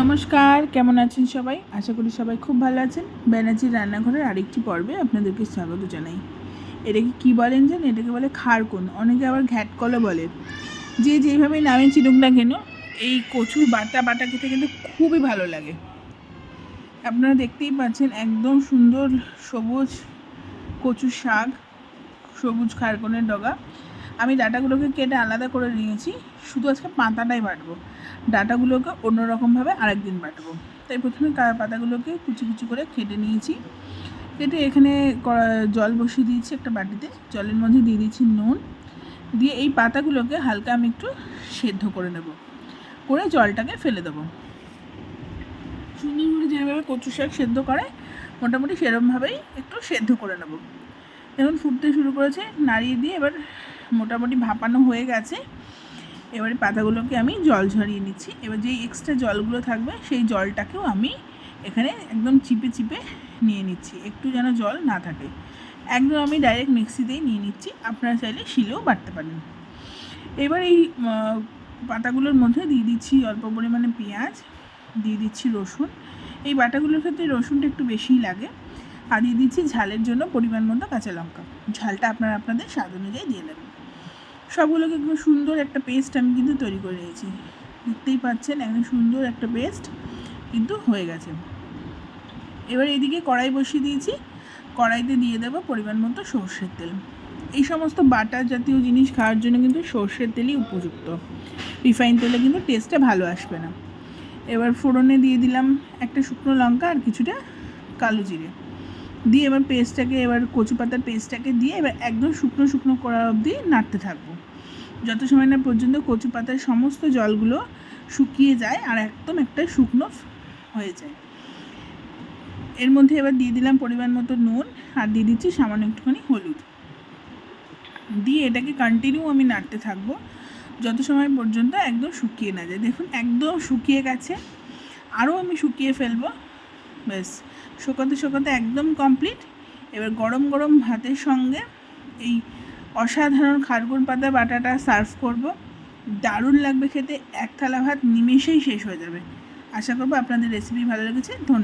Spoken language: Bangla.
নমস্কার, কেমন আছেন সবাই? আশা করি সবাই খুব ভালো আছেন। ব্যানার্জির রান্নাঘরের আরেকটি পর্বে আপনাদেরকে স্বাগত জানাই। এটাকে কি বলেন জানেন? এটাকে বলে খারকুন। অনেকে আবার ঘ্যাটকলও বলে। যে যেভাবে নামে চিনুক না কেন, এই কচুর বাটা বাটা খেতে কিন্তু খুবই ভালো লাগে। আপনারা দেখতেই পাচ্ছেন একদম সুন্দর সবুজ কচুর শাক, সবুজ খারকনের ডগা। আমি ডাটাগুলোকে কেটে আলাদা করে নিয়েছি, শুধু আজকে পাতাটাই বাটবো। ডাটাগুলোকে অন্যরকমভাবে আরেকদিন বাটবো। তাই প্রথমে পাতাগুলোকে কুচি কুচি করে কেটে নিয়েছি। কেটে এখানে জল বসিয়ে দিয়েছি একটা বাটিতে। জলের মধ্যে দিয়ে দিয়েছি নুন। দিয়ে এই পাতাগুলোকে হালকা আমি একটু সেদ্ধ করে নেব। করে জলটাকে ফেলে দেবো। সুন্দর যেভাবে কচু শাক সেদ্ধ করে, মোটামুটি সেরমভাবেই একটু সেদ্ধ করে নেব। এখন ফুটতে শুরু করেছে, নাড়িয়ে দিয়ে এবার মোটামুটি ভাপানো হয়ে গেছে। এবারে পাতাগুলোকে আমি জল ঝরিয়ে নিচ্ছি। এবার যেই এক্সট্রা জলগুলো থাকবে, সেই জলটাকেও আমি এখানে একদম চিপে চিপে নিয়ে নিচ্ছি। একটু যেন জল না থাকে। একদম আমি ডাইরেক্ট মিক্সিতেই নিয়ে নিচ্ছি। আপনারা চাইলে শিলেও বাটতে পারেন। এবার এই পাতাগুলোর মধ্যে দিয়ে দিচ্ছি অল্প পরিমাণে পেঁয়াজ, দিয়ে দিচ্ছি রসুন। এই বাটাগুলোর ক্ষেত্রে রসুনটা একটু বেশিই লাগে। আর দিচ্ছি ঝালের জন্য পরিমাণ মতো কাঁচা লঙ্কা। ঝালটা আপনারা আপনাদের স্বাদ অনুযায়ী দিয়ে নেবেন সবগুলোকে একদম সুন্দর একটা পেস্ট আমি কিন্তু তৈরি করে নিয়েছি। দেখতেই পাচ্ছেন, একদম সুন্দর একটা পেস্ট কিন্তু হয়ে গেছে। এবার এদিকে কড়াই বসিয়ে দিয়েছি। কড়াইতে দিয়ে দেবো পরিমাণ মতো সর্ষের তেল। এই সমস্ত বাটার জাতীয় জিনিস খাওয়ার জন্য কিন্তু সর্ষের তেলই উপযুক্ত। রিফাইন তেলে কিন্তু টেস্টটা ভালো আসবে না। এবার ফোড়নে দিয়ে দিলাম একটা শুকনো লঙ্কা আর কিছুটা কালো জিরে। দিয়ে এবার পেস্টটাকে, এবার কচু পাতার পেস্টটাকে দিয়ে এবার একদম শুকনো শুকনো করা অবধি নাড়তে থাকব। যত সময় না পর্যন্ত কচু পাতার সমস্ত জলগুলো শুকিয়ে যায় আর একদম একটা শুকনো হয়ে যায়। এর মধ্যে এবার দিয়ে দিলাম পরিমাণ মতো নুন আর দিয়ে দিচ্ছি সামান্য একটুখানি হলুদ। দিয়ে এটাকে কন্টিনিউ আমি নাড়তে থাকব যত সময় পর্যন্ত একদম শুকিয়ে না যায়। দেখুন একদম শুকিয়ে গেছে। আরও আমি শুকিয়ে ফেলব। ব্যাস, শুকাতে শুকাতে একদম কমপ্লিট এবার গরম গরম ভাতের সঙ্গে এই অসাধারণ খারগুন পাতা, বাটাটা সার্ভ করব। দারুণ লাগবে খেতে, এক থালা ভাত নিমেষেই শেষ হয়ে যাবে। আশা করব আপনাদের রেসিপি ভালো লেগেছে। ধন্যবাদ।